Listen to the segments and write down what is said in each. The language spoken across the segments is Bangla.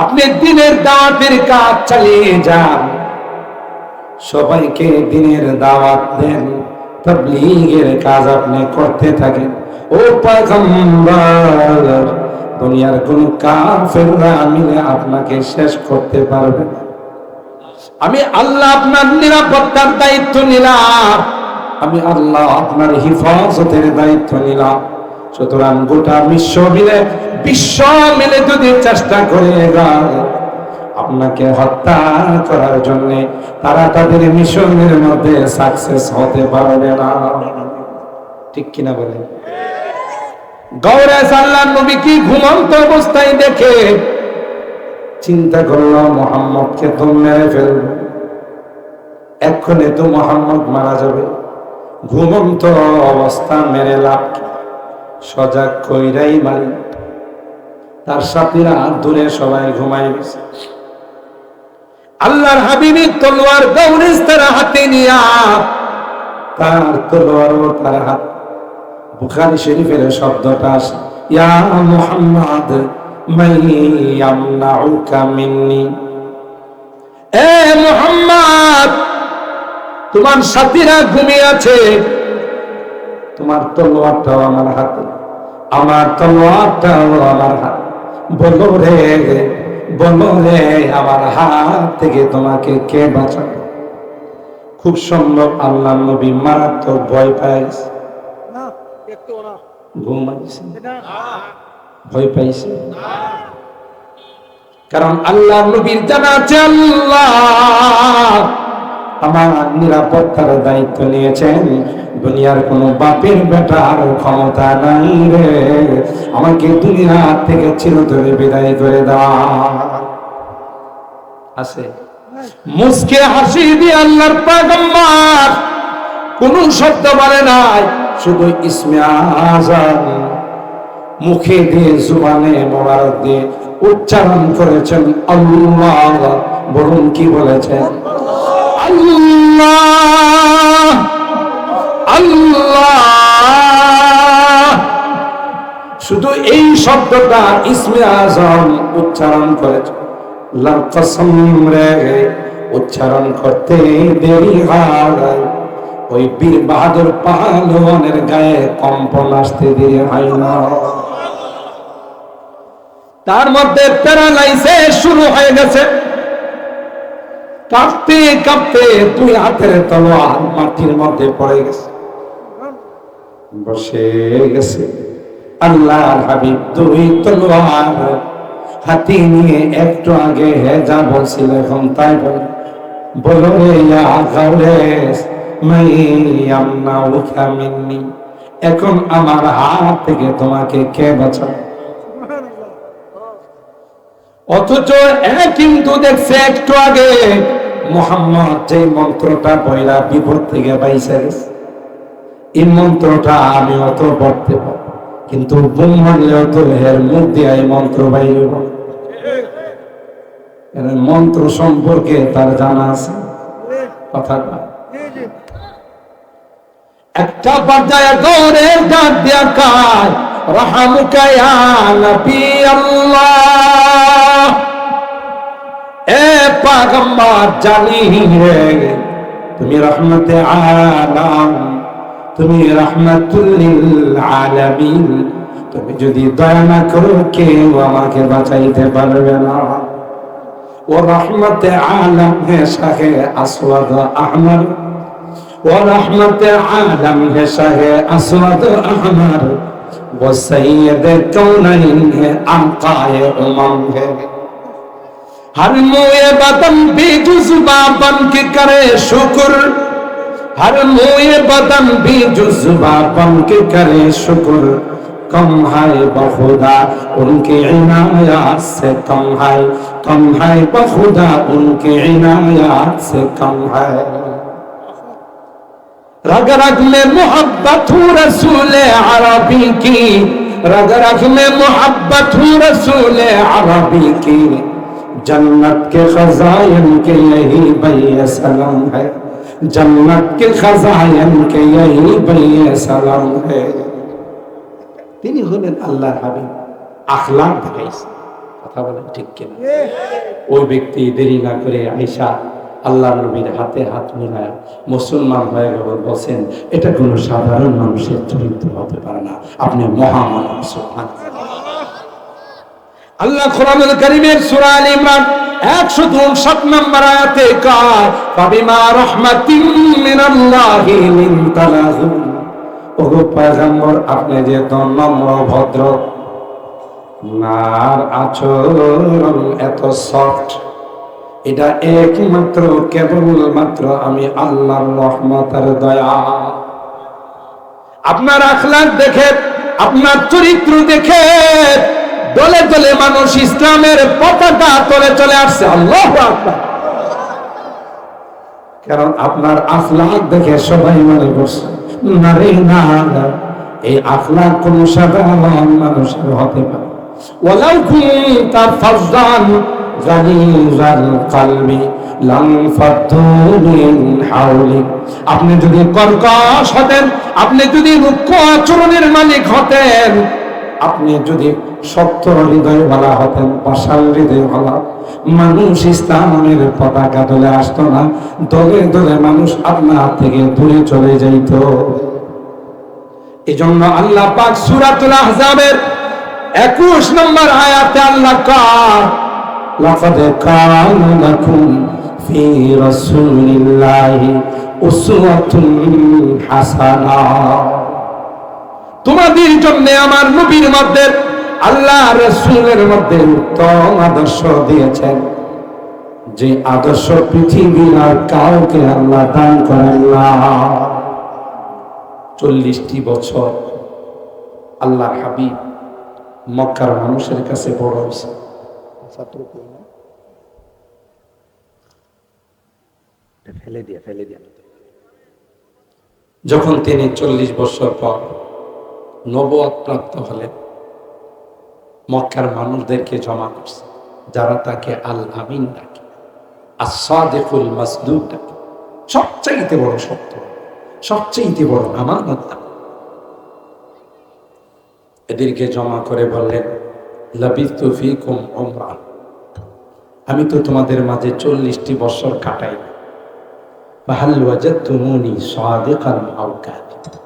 আপনি দিনের দাওয়াতের কাজ চালিয়ে যান। সবাইকে দিনের দাওয়াত দেন। তবলিগের কাজ আপনি করতে থাকেন। ও পয়গম্বর, দুনিয়ার কোন কাফেররা মিলে আপনাকে শেষ করতে পারবে আমি আল্লাহ আপনার নিরাপত্তার দায়িত্ব নিলাম। আমি আল্লাহ আপনার হিফাজতের দায়িত্ব নিলাম। সুতরাং গোটা বিশ্ব মিলে বিশ্ব মিলে যদি চেষ্টা করে আপনাকে হত্যা করার জন্য তারা তাদের মিশনের মধ্যে সাকসেস হতে পারবে না। ঠিক কিনা বলে? গৌরে সাল্লাহ নবী কি ঘুমন্ত অবস্থায় দেখে চিন্তা করল, মোহাম্মদকে তো মেরে ফেলবে। এক্ষণে তো মোহাম্মদ মারা যাবে। ঘুমন্ত অবস্থা মেরে লাভ কি? সজাগ কইরাই মারি। তার সাথীরা দূরে সবাই ঘুমাই গেছে। আল্লাহর হাবিবি তলোয়ার দৌড়েস তার হাতে নিয়া তার তলোয়ার ও তার হাত, বুখারি শরীফের শব্দটা আসে, ইয়া মুহাম্মদ, তোমার সাথীরা ঘুমিয়ে আছে। তোমার তলোয়ারটাও আমার হাতে। আমার তলোয়ারটাও আমার হাত। বলো রে বলো রে আমার হাত থেকে তোমাকে কে বাঁচাবে? খুব সম্ভব আল্লাহ নবী মারাত্মক ভয় পাইছে। ঘুমাইছে ভয় পাইছে। কারণ আল্লাহ নবীর জানা আছে আল্লাহ। আমার নিরাপত্তার দায়িত্ব নিয়েছেন। দুনিয়ার কোনো বাপের বেটার ক্ষমতা নাই রে। আমাকে দুনিয়া থেকে চিরতরে বিদায় করে দেওয়া আছে। মুসকে হাসি দিয়ে আল্লাহর পাগম্বার কোন শব্দ বলে নাই, শুধু ইসমে আজান মুখে দিয়ে, জুবানে মোবারক দিয়ে উচ্চারণ করেছেন আল্লাহ বলুন কি বলেছেন? আল্লাহ। শুধু এই শব্দটা ইসমে আজম উচ্চারণ করেছে। উচ্চারণ করতে দেরি হয়। ওই বীর বাহাদুর পাহলওয়ানের গায়ে কম্পন আসতে দেরি হয় না। তার মধ্যে প্যারালাইসিস শুরু হয়ে গেছে। কাঁপতে কাঁপতে দুই হাতের তলোয়ার মাটির মধ্যে পড়ে গেছে। বসে গেছে। আল্লাহর হাবিব দুই তলোয়ার হাতি নিয়ে একটু আগে হেজা বলছিল, এখন তাই বলে। বলো এখন আমার হাত থেকে তোমাকে কে বাঁচাবে? অথচ কিন্তু দেখছে একটু আগে মোহাম্মদ যে মন্ত্রটা বইলা বিপদ থেকে বাইসে গেছে এই মন্ত্রটা আমি অত পড়তে পারি কিন্তু বুম মারলেও তো হের মুখ দিয়ে এই মন্ত্র বাইরে মন্ত্র সম্পর্কে তার জানা আছে। কথা না। জি জি একটা পর্যায়ে দৌড়ে ডাক দিয়া কায়, রহামুকা ইয়া এ পাগম্বর জানি রে, তুমি রহমতে আলাম। তুমি রহমাতুল আলামিন, তুমি যদি দয়া না করো, কেউ আমাকে বাঁচাইতে পারবে না। ও রহমতে আলম হে শাহে আসওয়াদ আহমর ও রহমতে আলম হে শাহে আসওয়াদ আহমর ও সৈয়দ কৌনাইন হে আমকায়ে উমাম হে। हर मुए बदम भी जुजुबा बन के करे ہر موئے بدن بھی جزبہ پم کے کرے شکر۔ کم ہے بخدا ان کے عنایات سے کم ہے۔ کم ہے بخدا ان کے عنایات سے کم ہے۔ رگ رگ میں محبت ہوں رسول عربی کی۔ رگ رگ میں محبت ہوں رسول عربی کی۔ جنت کے خزائن کے یہی بھئی سلم ہے۔ जन्नत के खजायन के यही बैय सलाम है তিনি হলেন আল্লাহর হাবিব আখলাক দেখাইছে কথা বলেন ঠিক কিনা ওই ব্যক্তি দেরি না করে আইসা আল্লাহ নবীর হাতে হাত মিলায় মুসলমান হয়ে গেল বলছেন এটা কোনো সাধারণ মানুষের চরিত্র হতে পারে না আপনি মহামানব সুবহানাল্লাহ। আল্লাহ কোরআনুল কারীমের সূরা আল ইমরান 159 নম্বর আয়াতে কয়, ফাবিমা রাহমাতিন মিনাল্লাহি লিনতালাহু ওগো পয়গম্বর, আপনি যে নম্র, ভদ্র নার আচরণ এত সফট এটা একমাত্র, কেবলমাত্র আমি আল্লাহর রহমতের দয়া। আপনার আখলাক দেখে, আপনার চরিত্র দেখে দলে দলে মানুষ ইসলামের পতাকা তলে চলে আসছে। আল্লাহ কারণ আপনার আখলাক দেখে সবাই মনে করছে, না রে, না এই আখলাক কোন সাধারণ মানুষের হতে পারে। গালিজাল কলবি আপনি যদি কর্কশ হতেন, আপনি যদি রুক্ষ আচরণের মালিক হতেন আপনি যদি হৃদয় বলা হতেন হৃদয় বলা, মানুষ ইসলামের পতাকা দলে আসতো না, দলে দলে মানুষ আপনার থেকে দূরে চলে যাইত। এই জন্য আল্লাহ পাক সুরাতুল আহজাবের একুশ নম্বর আয়াতে আল্লাহ কার লাকাদ কানা লাকুম ফি রাসূলিল্লাহি উসওয়াতুন হাসানাহ তোমাদের জন্য আমার নবীর মধ্যে আল্লাহ রসুলের মধ্যে উত্তম আদর্শ দিয়েছেন। যে আদর্শ পৃথিবীর আর কাউকে আল্লাহ দান করেন না। চল্লিশটি বছর আল্লাহ হাবিব মক্কার মানুষের কাছে বড় হয়েছে। ফেলে দিয়ে ফেলে দিয়ে। যখন তিনি চল্লিশ বছর পর নবদ প্রাপ্ত হলেন মক্কার মানুষদেরকে জমা করছে, যারা তাকে আল আমিন ডাকে আসাদেকুল মাসদুদ ডাকে। সবচাইতে বড় সত্য সবচাইতে বড় আমানত এদেরকে জমা করে বললেন, লাবিস্তু ফিকুম উমরা আমি তো তোমাদের মাঝে চল্লিশটি বছর কাটাই ফাহাল ওয়াজাদতুমুনি সাদিকান আও কাযিবা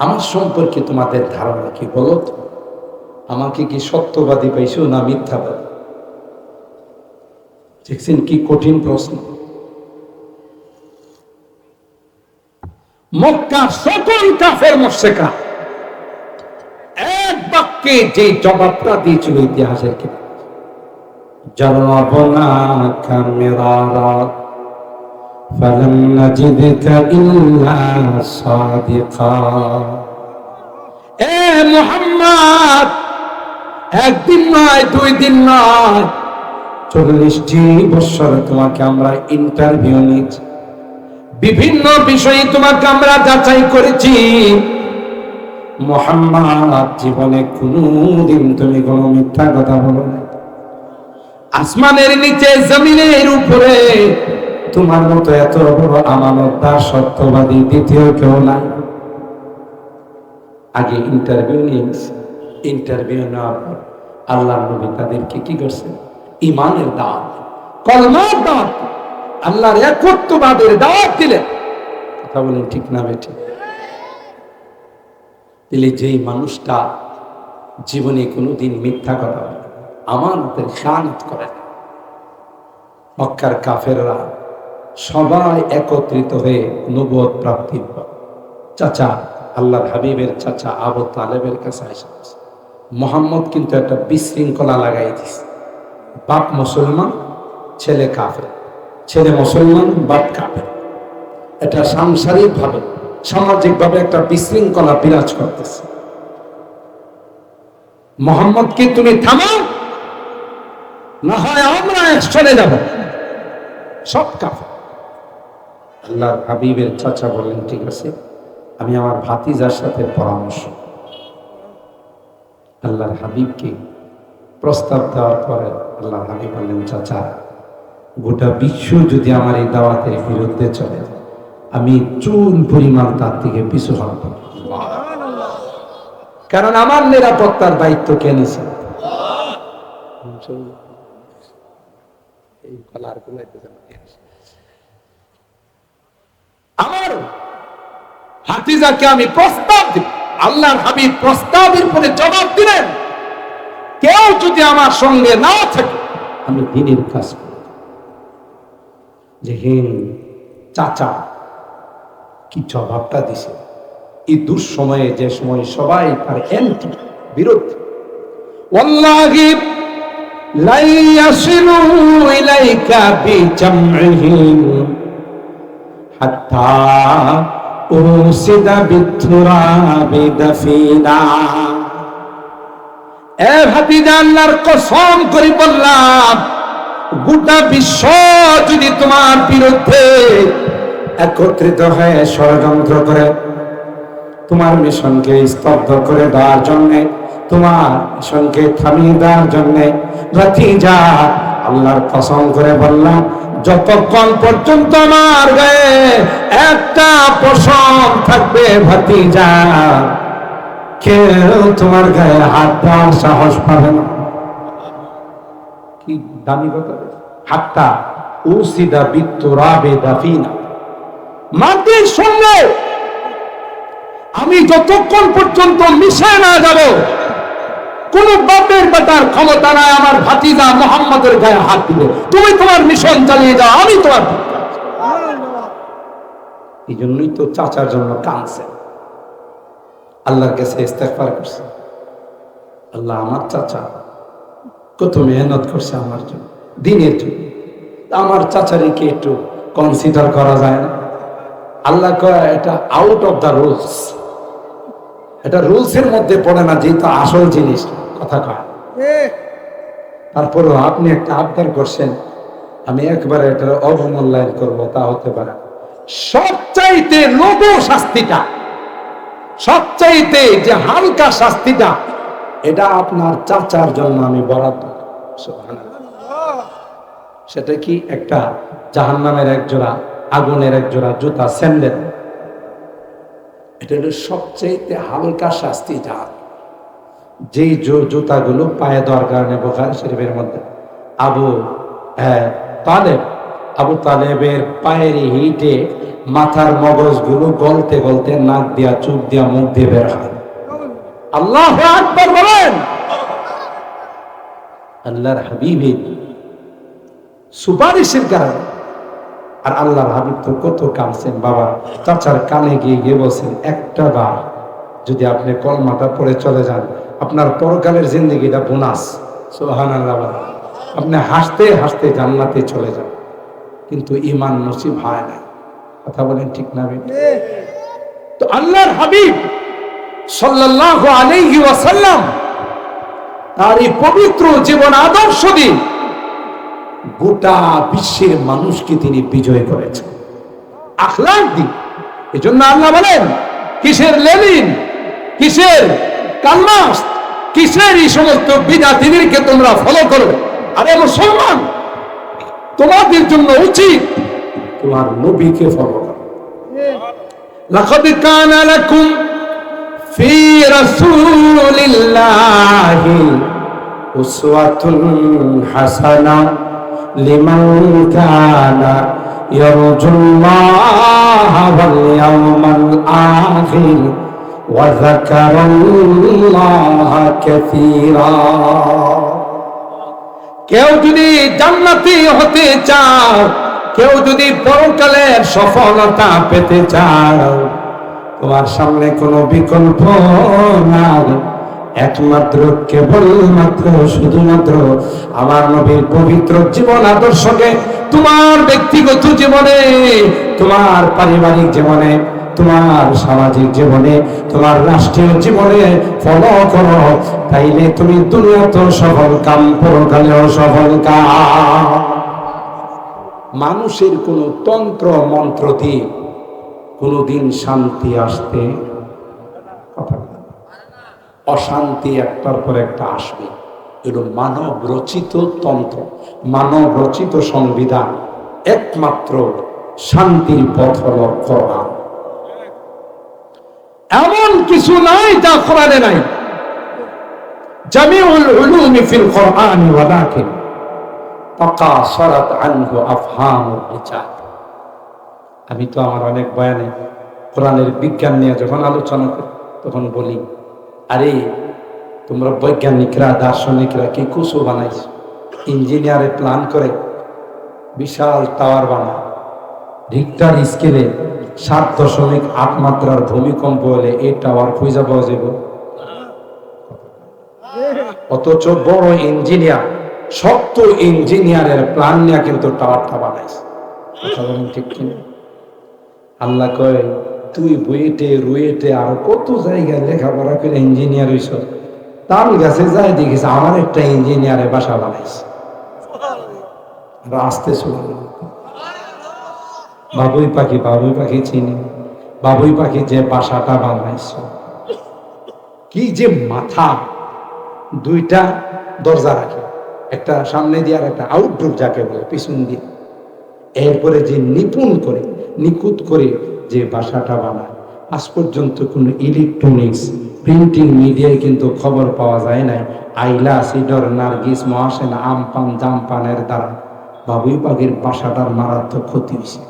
আমার সম্পর্কে তোমাদের ধারণা কি বলো তো? আমাকে কি সত্যবাদী পাইছো না মিথ্যাবাদী? দেখছেন কি কঠিন প্রশ্ন। মক্কা সকল কাফের মোশেকা এক বাক্যে যে জবাবটা দিয়েছিল ইতিহাসের কি জরবনা কামেরারা فلم نجدك إلا صادقا এ মোহাম্মদ একদিন নয় দুই দিন নয় চল্লিশটি বছর তোমাকে আমরা ইন্টারভিউ নিয়েছি বিভিন্ন বিষয়ে তোমাকে আমরা যাচাই করেছি মোহাম্মদ জীবনে কোনদিন তুমি কোনো মিথ্যা কথা বলো না আসমানের নিচে জমিনের উপরে তোমার মতো এত বড় আমানতদার সত্যবাদী দ্বিতীয় কেউ নাই। আগে ইন্টারভিউ নিয়ে নিছে ইন্টারভিউ নেওয়ার পর আল্লাহ নবী তাদেরকে কি করছেন ইমানের দাওয়াত কলমার আল্লাহর একত্ববাদের কথা বলেন ঠিক না বেঠিক দিলে যেই মানুষটা জীবনে কোনোদিন মিথ্যা কথা আমানতের খেয়ানত করে। মক্কার কাফেররা সবাই একত্রিত হয়ে নবুয়ত প্রাপ্তির পর চাচা, আল্লাহর হাবিবের চাচা আবু তালেবের কাছে এসেছে মোহাম্মদ কিন্তু একটা বিশৃঙ্খলা লাগাই দিছে বাপ মুসলমান, ছেলে কাফের। ছেলে মুসলমান, বাপ কাফের। এটা সাংসারিক ভাবে সামাজিক ভাবে একটা বিশৃঙ্খলা বিরাজ করতেছে। মোহাম্মদকে তুমি থামাও না হয় আমরা চলে যাব। সব কাফের। আল্লাহর হাবিবের চাচা বললেন ঠিক আছে, আমি আমার ভাতিজার সাথে পরামর্শ। আল্লাহর হাবিবকে প্রস্তাব দেওয়ার পরে আল্লাহর হাবিব বললেন, চাচা, গোটা বিশ্ব যদি আমার এই দাওয়াতের বিরুদ্ধে চলে, আমি চুল পরিমাণ তার থেকে পিছু হব কারণ আমার নিরাপত্তার দায়িত্ব কে নিছে? এই কলার না। আমার হাতিজাকে আমি প্রস্তাব দিব। আল্লাহর হাবিব প্রস্তাবের পরে জবাব দিলেন, কেউ যদি আমার সঙ্গে না থাকে, আমি দিনের কাজ যে চাচা, কি জবাবটা দিছে? এই দুঃসময়ে, যে সময় সবাই তার এন্ট্রি বিরোধ। ইলাইকা হাত্তা এ ভাতিজা আল্লাহর কসম করে বললাম, গোটা বিশ্ব যদি তোমার বিরুদ্ধে একত্রিত হয়ে ষড়যন্ত্র করে, তোমার মিশনকে স্তব্ধ করে দেওয়ার জন্যে, তোমার মিশনকে থামিয়ে দেওয়ার জন্যে, ভাতিজা আল্লাহর কসম করে বললাম, যতক্ষণ পর্যন্ত আমার গায়ে একটা পশম থাকবে ভাতিজা, কেউ তোমার গায়ে হাত দেওয়ার সাহস পাবে না কি দামি কথা। হাতটা উসিদা বিত্তুরাবে দাফিনা মাটির সঙ্গে আমি যতক্ষণ পর্যন্ত মিশে না যাব কোন বাপের বেটার ক্ষমতা নাই, আমার ভাতিজা মোহাম্মদের গায়ে হাত দিবে তুমি তোমার মিশন চালিয়ে যাও, আমি তোমার এই জন্যই তো চাচার জন্য কাঁদছে। আল্লাহর কাছে ইস্তেগফার করছে। আল্লাহ আমার চাচা, কত মেহনত করছে আমার জন্য, দিনের জন্য। আমার চাচারিকে একটু কনসিডার করা যায় না। আল্লাহ কয়, এটা আউট অফ দ্য রুলস এটা রুলসের মধ্যে পড়ে না যেহেতু আসল জিনিস। কথা কয় তারপরেও আপনি একটা আবদার করছেন আমি একবারে এটা অবমূল্যায়ন করব তা হতে পারে। সবচাইতে লঘু শাস্তিটা সবচাইতে যে হালকা শাস্তিটা এটা আপনার চাচার জন্য আমি বরাদ্দ সেটা কি একটা জাহান্নামের এক জোড়া আগুনের এক জোড়া জুতা স্যান্ডেল? এটা হলো সবচেয়ে হালকা শাস্তি যা যেই জুতাগুলো পায়ে দেওয়ার কারণে বোখার শরীফের মধ্যে আবু হ্যাঁ তালেব, আবু তালেবের পায়ের হিটে মাথার মগজগুলো গলতে গলতে নাক দিয়া, চুপ দিয়া মুখ দিয়ে বের হয়। আল্লাহ বলেন! আল্লাহর হাবিবের সুপারিশের কারণে আর আল্লাহর হাবিব তো কত কাঁদছেন বাবা? চাচার কানে গিয়ে গিয়ে বলছেন, একটা বার। যদি আপনি কলমাটা পড়ে চলে যান, আপনার পরকালের জিন্দগিটা বোনাস। সোহান আল্লাহ আপনি হাসতে হাসতে জান্নাতে চলে যান। কিন্তু ইমান নসিব হয় না। কথা বলেন ঠিক না? তো আল্লাহর হাবিব সাল্লাল্লাহু আলাইহি ওয়াসাল্লাম তার এই পবিত্র জীবন আদর্শ দিন গোটা বিশ্বের মানুষকে তিনি বিজয় করেছেন। আখলার দিক। এই জন্য আল্লাহ বলেন, কিসের লেলিন কিসের কালমাস, কিসের এই সমস্ত বিজাতিদেরকে তোমরা ফলো করবে? আরে মুসলমান, তোমাদের জন্য উচিত তোমার নবীকে ফলো করো। লাকাদ কানা লাকুম ফি রাসূলিল্লাহি উসওয়াতুন হাসানাহ لمن كان يرجو الله واليوم الآخر وذكر الله كثيرا কেউ যদি জান্নাতি হতে চাও কেউ যদি পরকালের সফলতা পেতে চাও তোমার সামনে কোনো বিকল্প নাই একমাত্র, কেবলমাত্র, শুধুমাত্র আমার নবীর পবিত্র জীবন আদর্শকে, তোমার ব্যক্তিগত জীবনে, তোমার পারিবারিক জীবনে, তোমার সামাজিক জীবনে, তোমার রাষ্ট্রীয় জীবনে ফলো করো তাইলে তুমি দুনিয়াতেও সফল কাম পরকালেও সফল কাম মানুষের কোনো তন্ত্র, মন্ত্র দিয়ে কোনোদিন শান্তি আসতে। অশান্তি একটার পর একটা আসবে। এগুলো মানব রচিত তন্ত্র মানব রচিত সংবিধান, একমাত্র শান্তির পথ হল কোরআন। এমন কিছু নাই যা কোরআনে নাই। আমি তো আমার অনেক বয়ানে কোরআনের বিজ্ঞান নিয়ে যখন আলোচনা করি, তখন বলি আরে, তোমরা বৈজ্ঞানিকরা, দার্শনিকরা কি কুসু বানাইছো? ইঞ্জিনিয়ারে প্ল্যান করে বিশাল টাওয়ার বানায় রিক্টার স্কেলে সাত দশমিক আট মাত্রার ভূমিকম্প হলে এই টাওয়ার খুঁজে পাওয়া যাবে অথচ বড় ইঞ্জিনিয়ার, শক্ত ইঞ্জিনিয়ারের প্ল্যান নিয়ে কিন্তু টাওয়ারটা বানাইছে। ঠিক কিনা? আল্লাহ কয় তুই বুয়েটে, রুয়েটে, আর কত জায়গায় লেখাপড়া করে ইঞ্জিনিয়ার হইছ? তাল গাছে যাই দেখিস, আমার একটা ইঞ্জিনিয়ারে বাসা বানাইছে। আসতে শুরু বাবুই পাখি বাবুই পাখি চিনি। বাবুই পাখি যে বাসাটা বানাইছ। কি যে মাথা। দুইটা দরজা রাখে। একটা সামনে দিয়ে আর একটা আউটডোর যাকে বলে, পিছন দিয়ে। এরপরে যে নিপুণ করে, নিখুঁত করে যে বাসাটা বানায়। আজ পর্যন্ত কোনো ইলেকট্রনিক্স প্রিন্টিং মিডিয়ায় কিন্তু খবর পাওয়া যায় নাই। আইলা, সিডর, নার্গিস, মহাসেন, আমপান, জামপানের দ্বারা। বাবুই পাখির বাসাটার মারাত্মক ক্ষতি হয়েছে।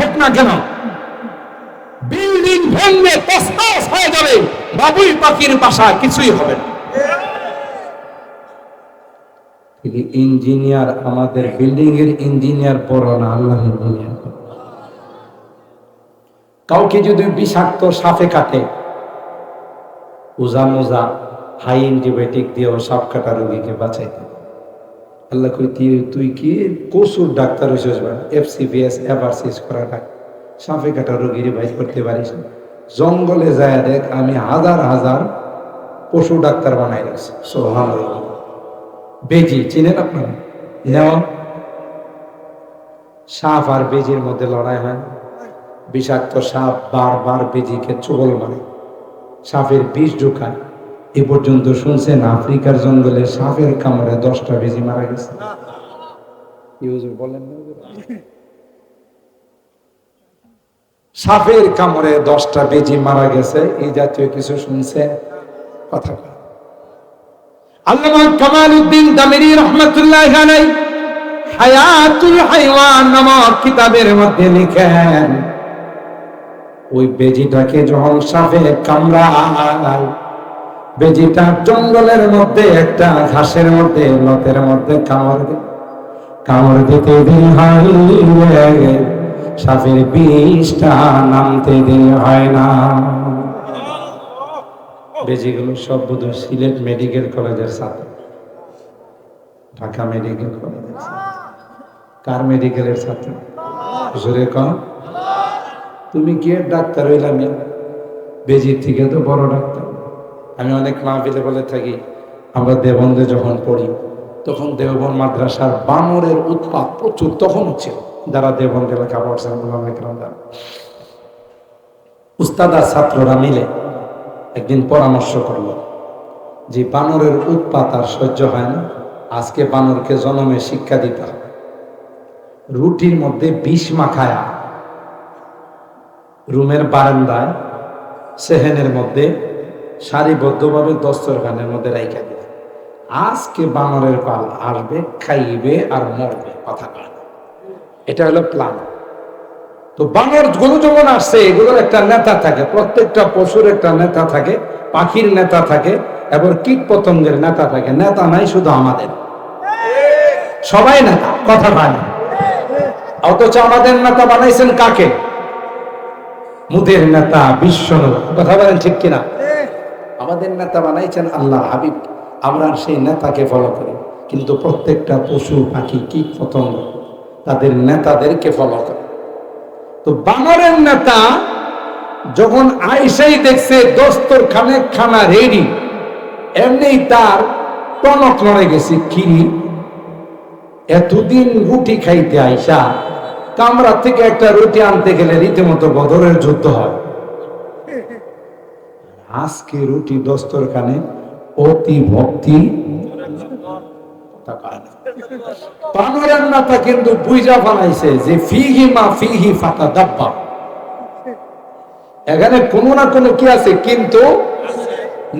হোক না কেন, বিল্ডিং ভেঙে হয়ে যাবে বাবুই পাখির বাসা কিছুই হবে না। তিনি ইঞ্জিনিয়ার আমাদের বিল্ডিং এর ইঞ্জিনিয়ার পড়ো না, আল্লাহ ইঞ্জিনিয়ার কাউকে যদি বিষাক্ত সাপে কাটে, উজা মোজা হাই অ্যান্টিবায়োটিক দিয়েও সাপ কাটা রোগীকে বাঁচাইতে। আল্লাহ কই তুই তুই কি কসুর ডাক্তার হইছিস বা এফসিবিএস এভারসিস করা ডাক্তার সাপে কাটা রোগীর ভাই করতে পারিস না। জঙ্গলে যায় দেখ, আমি হাজার হাজার পশু ডাক্তার বানাই রাখছি। সোহান বেজি, চিনেন আপনারা? যেমন সাপ আর বেজির মধ্যে লড়াই হয় বিষাক্ত সাপ বারবার বেজিকে চোগল মারে। সাপের বিষ ঢুকায়। এ পর্যন্ত শুনছেন আফ্রিকার জঙ্গলে সাপের কামড়ে দশটা বেজি মারা গেছে। সাপের কামড়ে দশটা বেজি মারা গেছে। এই জাতীয় কিছু শুনছে কথা। আল্লামা কামাল উদ্দিন দামেরি রহমতুল্লাহ হায়াতুল হাইওয়ান নামক কিতাবের মধ্যে লিখেন, ওই বেজিটাকে যখন সাপে কামড়ায়, বেজিটা জঙ্গলের মধ্যে একটা ঘাসের মধ্যে, লতের মধ্যে কামড় দেয় কামড় দিতে দেরি হয় সাপের বিষটা নামতে দেরি হয় না। বেজিগুলো সব বোধ সিলেট মেডিকেল কলেজের ছাত্র। ঢাকা মেডিকেল কলেজের কার মেডিকেলের ছাত্র? জোরে কম তুমি কি? ডাক্তার হইলাম বেজির থেকে তো বড় ডাক্তার। আমি অনেক মাহফিলে বলে থাকি, আমরা দেবন্দে যখন পড়ি, তখন দেববন মাদ্রাসার বানরের উৎপাত প্রচুর তখন ছিল যারা দেবন্দে লেখা পড়ছেন যারা। উস্তাদ আর ছাত্ররা মিলে একদিন পরামর্শ করল, যে বানরের উৎপাত আর সহ্য হয় না, আজকে বানরকে জনমে শিক্ষা দিতে হবে। রুটির মধ্যে বিষ মাখায়া রুমের বারান্দায় সেহেনের মধ্যে সারিবদ্ধভাবে দস্তরখানের মধ্যে রাইখা দিবে। আজকে বানরের পাল আসবে, খাইবে আর মরবে, কথা কয়। এটা হলো প্ল্যান তো বানরগুলো যখন আসছে, এগুলোর একটা নেতা থাকে, প্রত্যেকটা পশুর একটা নেতা থাকে, পাখির নেতা থাকে এবং কীট পতঙ্গের নেতা থাকে। নেতা নাই শুধু আমাদের। সবাই নেতা, কথা পায় না। অথচ আমাদের নেতা বানাইছেন কাকে? মুদের নেতা বিশ্ব কথা বলেন ঠিক কিনা? আমাদের নেতা বানাইছেন আল্লাহ হাবিব। আমরা সেই নেতাকে ফলো করি। কিন্তু প্রত্যেকটা পশু, পাখি কীট পতঙ্গ তাদের নেতাদেরকে ফলো করে। তো বানরের নেতা যখন আইসাই দেখছে দস্তর খানে খানা রেডি এমনি তার টনক নড়ে গেছে, কিরি, এতদিন রুটি খাইতে আইসা কামরা থেকে একটা রুটি আনতে গেলে রীতিমতো বদরের যুদ্ধ হয় আজকে রুটি দস্তরখানে অতি ভক্তি তাকায় না। কিন্তু বুঝা বানাইছে যে ফিহি মা ফিহি ফাতা দাব্বা। এখানে কোনো না কোনো কি আছে? কিন্তু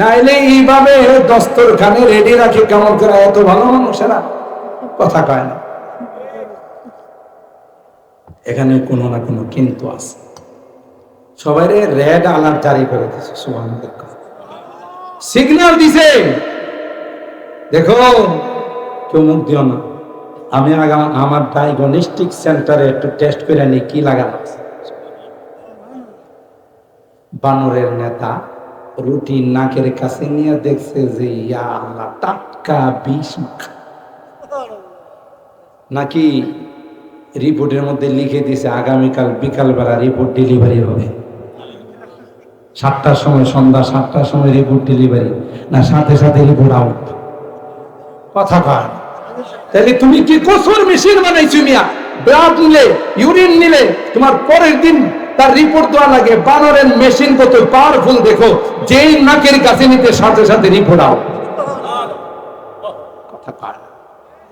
নাইলে এইভাবে দস্তরখানে রেডি রাখি কেমন করে? এত ভালো কথা কয় না। এখানে না কোনো কিন্তু আছে। সবাই রেড আলার্ট জারি করে দিছে সিগন্যাল দিছে। দেখো কেউ মুখ দিও না। আমি আগাম আমার ডায়াগনস্টিক সেন্টারে একটু টেস্ট করে নিই, কি লাগানো আছে। বানরের নেতা রুটি নাকের কাছে নিয়ে দেখছে যে, ইয়া আল্লাহ, টাটকা বিষ। নাকি রিপোর্টের মধ্যে লিখে দিছে আগামীকাল বিকালবেলা রিপোর্ট ডেলিভারি হবে। সাতটার সময় সন্ধ্যা, সাতটার সময় রিপোর্ট ডেলিভারি না, সাথে সাথে রিপোর্ট আউট কথা কয়। তাহলে তুমি কি কসুর মেশিন বানাইছো মিয়া? ব্লাড নিলে ইউরিন নিলে তোমার পরের দিন তার রিপোর্ট দেওয়া লাগে বানরের মেশিন কত পাওয়ারফুল দেখো যেই নাকের কাছে নিতে সাথে সাথে রিপোর্ট আও কথা কয়।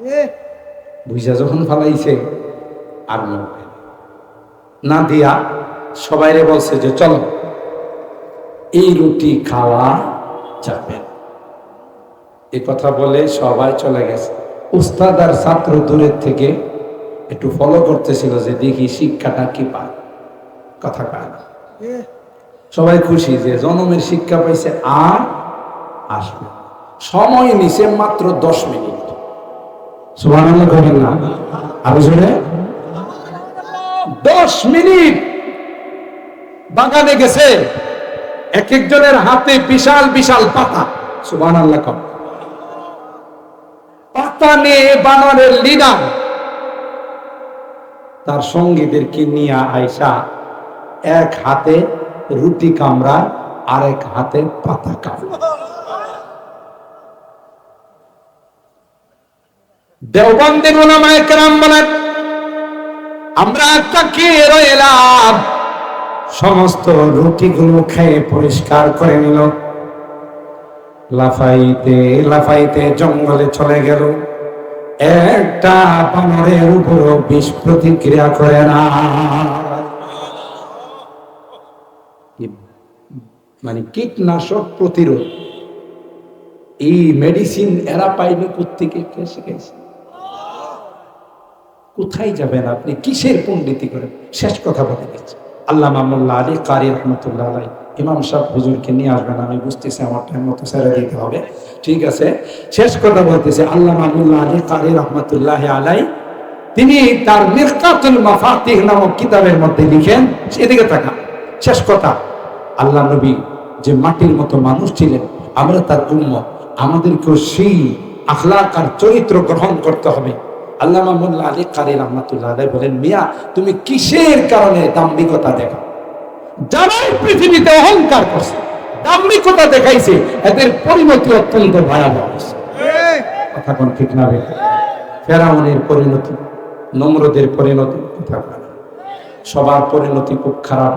না। বুঝা যখন ফালাইছে আর। না। দিয়া সবাইরে বলছে যে চলো এই রুটি খাওয়া যাবে এই কথা বলে সবাই চলে গেছে। উস্তাদ আর ছাত্র দূরের থেকে একটু ফলো করতেছিল যে দেখি শিক্ষাটা কি পায়। কথা পায় না। সবাই খুশি যে জনমের শিক্ষা পাইছে আর আসবে। সময় নিছে মাত্র দশ মিনিট। সুবহানাল্লাহ করেন না। আরও জোরে। দশ মিনিট। বাগানে গেছে। এক একজনের হাতে বিশাল বিশাল পাতা। সুবান আল্লাহ কম। পাতা নিয়ে বানরের লিডার তার সঙ্গীদেরকে নিয়ে আয়সা এক হাতে রুটি কামড়া আরেক হাতে পাতা কামড়া দেওবন্দের ওলামায়ে কেরাম বলেন, আমরা তাকিয়ে রইলাম? সমস্ত রুটিগুলো খেয়ে পরিষ্কার করে নিল। লাফাইতে লাফাইতে জঙ্গলে চলে গেল। একটা বানরের উপর বিষ প্রতিক্রিয়া করে না। মানে কীটনাশক প্রতিরোধ। এই মেডিসিন এরা পাইবে কোথেকে কে শিখাইছে? কোথায় যাবেন আপনি? কিসের পণ্ডিতি করেন শেষ কথা বলে দিচ্ছি। আল্লাহ মামুল্লাহ আলী কারি রহমতুল্লাহ আলাই ইমাম সাহেব হুজুরকে নিয়ে আসবেন, আমি বুঝতেছি আমার টাইম মতো ছেড়ে দিতে হবে। ঠিক আছে? শেষ কথা বলতেছে আল্লাহ মামুল্লাহ আলী কারি রহমতুল্লাহ আলাই, তিনি তার মিরকাতুল মাফাতিহ নামক কিতাবের মধ্যে লিখেন সেদিকে তাকা শেষ কথা, আল্লাহ নবী যে মাটির মতো মানুষ ছিলেন, আমরা তার উম্মত, আমাদেরকেও সেই আখলাক আর চরিত্র গ্রহণ করতে হবে। আল্লামা মোল্লা আলী কারি রহমাতুল্লাহ আলাই বলেন, মিয়া, তুমি কিসের কারণে দাম্ভিকতা দেখো যারাই পৃথিবীতে অহংকার করছে দাম্ভিকতা দেখাইছে এদের পরিণতি অত্যন্ত ভয়াবহ। কথা কোন ঠিক না ফেরাউনের পরিণতি নম্রদের পরিণতি কথা সবার পরিণতি খুব খারাপ।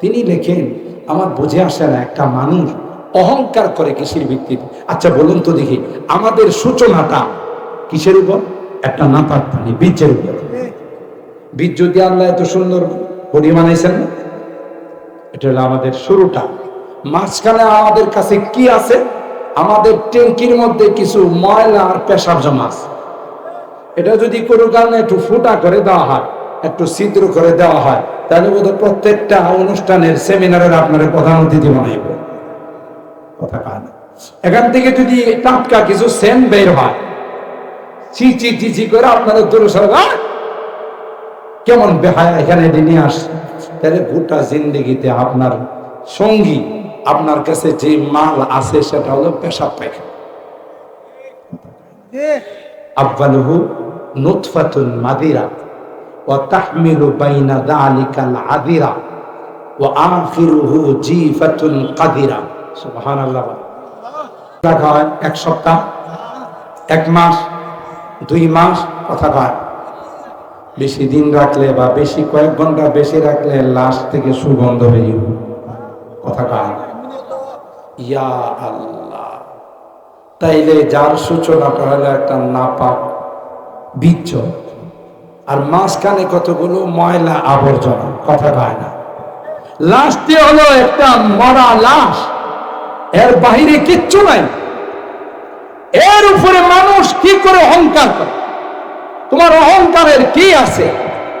তিনি লেখেন আমার বুঝে আসে না একটা মানুষ অহংকার করে কিসের ভিত্তিতে। আচ্ছা বলুন তো দেখি আমাদের সূচনাটা কিসের উপর? একটা নাপাক পানি বীজের উপর। বীজ যদি আল্লাহ এত সুন্দর বডি বানাইছেন? এটা হলো আমাদের শুরুটা। মাঝখানে আমাদের কাছে কি আছে? আমাদের ট্যাঙ্কির মধ্যে কিছু ময়লা আর পেশাব জমা এটা যদি কোনো কারণে একটু ফুটা করে দেওয়া হয়, একটু ছিদ্র করে দেওয়া হয়, তাহলে বোধ প্রত্যেকটা অনুষ্ঠানের, সেমিনারের আপনার প্রধান অতিথি বানাইব। কথা কাজ এখান থেকে যদি টাটকা কিছু সেন বের হয় চিচি চিচি করে আপনাদের দূরে সরে আহ! কেমন বেহায়া এখানে নিয়ে আসছে তাহলে গোটা জিন্দিগিতে আপনার সঙ্গী, আপনার কাছে যে মাল আছে সেটা হলো পেশাব পায়খানা। মাদিরা বাইনা কাদিরা। হয় এক সপ্তাহ, এক মাস, দুই মাস, কথা কয়। বেশি দিন রাখলে বা বেশি কয়েক ঘণ্টা বেশি রাখলে লাশ থেকে সুগন্ধ বেরিয়ে কথা কয় ইয়া আল্লাহ। তাইলে যার সূচনাটা হলো একটা নাপাক বীজ আর মাঝখানে কতগুলো ময়লা আবর্জনা, কথা কয় না। লাশটি হলো একটা মরা লাশ। এর বাহিরে কিচ্ছু নাই। এর উপরে মানুষ কি করে অহংকার করে? তোমার অহংকারের কি আছে?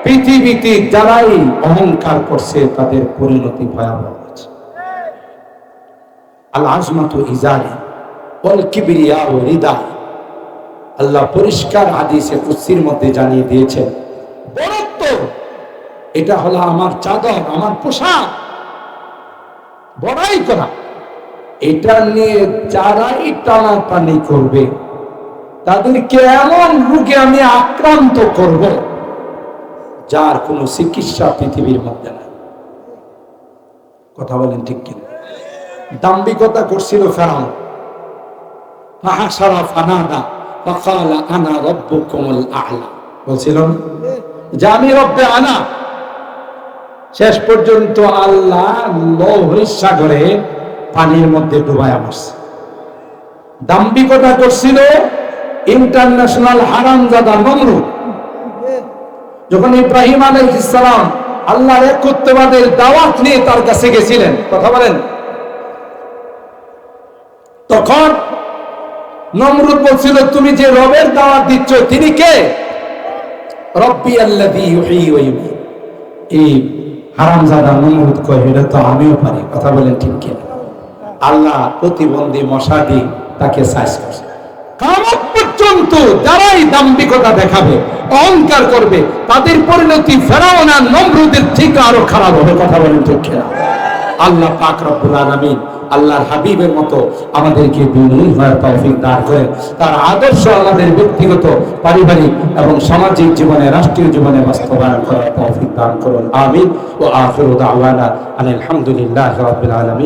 পৃথিবীতে যারাই অহংকার করছে, তাদের পরিণতি ভয়াবহ আছে আল আজমাতু ইজারি অল ও হৃদয় আল্লাহ পরিষ্কার হাদিসে কুসির মধ্যে জানিয়ে দিয়েছেন, বরত্ব, এটা হলো আমার চাদর, আমার পোশাক। বড়াই করা, এটা নিয়ে যারাই টানাটানি করবে তাদেরকে এমন রোগে আমি আক্রান্ত করব? যার কোনো চিকিৎসা পৃথিবীর মধ্যে নাই। কথা বলেন ঠিক কিনা? দাম্বিকতা করছিল আনা শেষ পর্যন্ত আল্লাহ সাগরে পানির মধ্যে ডুবায় মারছে। দাম্বিকতা করছিল ইন্টারন্যাশনাল হারামজাদা নমরুদ। যখন ইব্রাহিম আলাইহিস সালাম আল্লাহর একত্ববাদের দাওয়াত নিয়ে তার কাছে গেছিলেন, কথা বলেন। তখন নমরুদ বলছিল, তুমি যে রবের দাওয়াত দিচ্ছ, তিনি কে? রব্বি আল্লাযী ইউহয়ী ওয়া ইউমীত নমরুদ কয় তো আমিও পারি। কথা বলেন ঠিক কি আল্লাহ প্রতিবন্ধী মশা দিয়ে তাকে সাইজ করছে। কামত পর্যন্ত যারাই দাম্ভিকতা দেখাবে, অহংকার করবে, তাদের পরিণতি ফেরাউন আর নমরুদের থেকে আরও খারাপ হবে, কথা বলেন ঠিক আল্লাহ পাক রব্বুল আলামিন আল্লাহর হাবিবের মতো আমাদেরকে বিনয়ী হওয়ার তৌফিক দান করেন। তার আদর্শ আমাদের ব্যক্তিগত, পারিবারিক এবং সামাজিক জীবনে, রাষ্ট্রীয় জীবনে বাস্তবায়ন করার তৌফিক দান করুন। আমিন। ও আখিরু দাওয়ানা আলহামদুলিল্লাহ রাব্বিল আলামিন।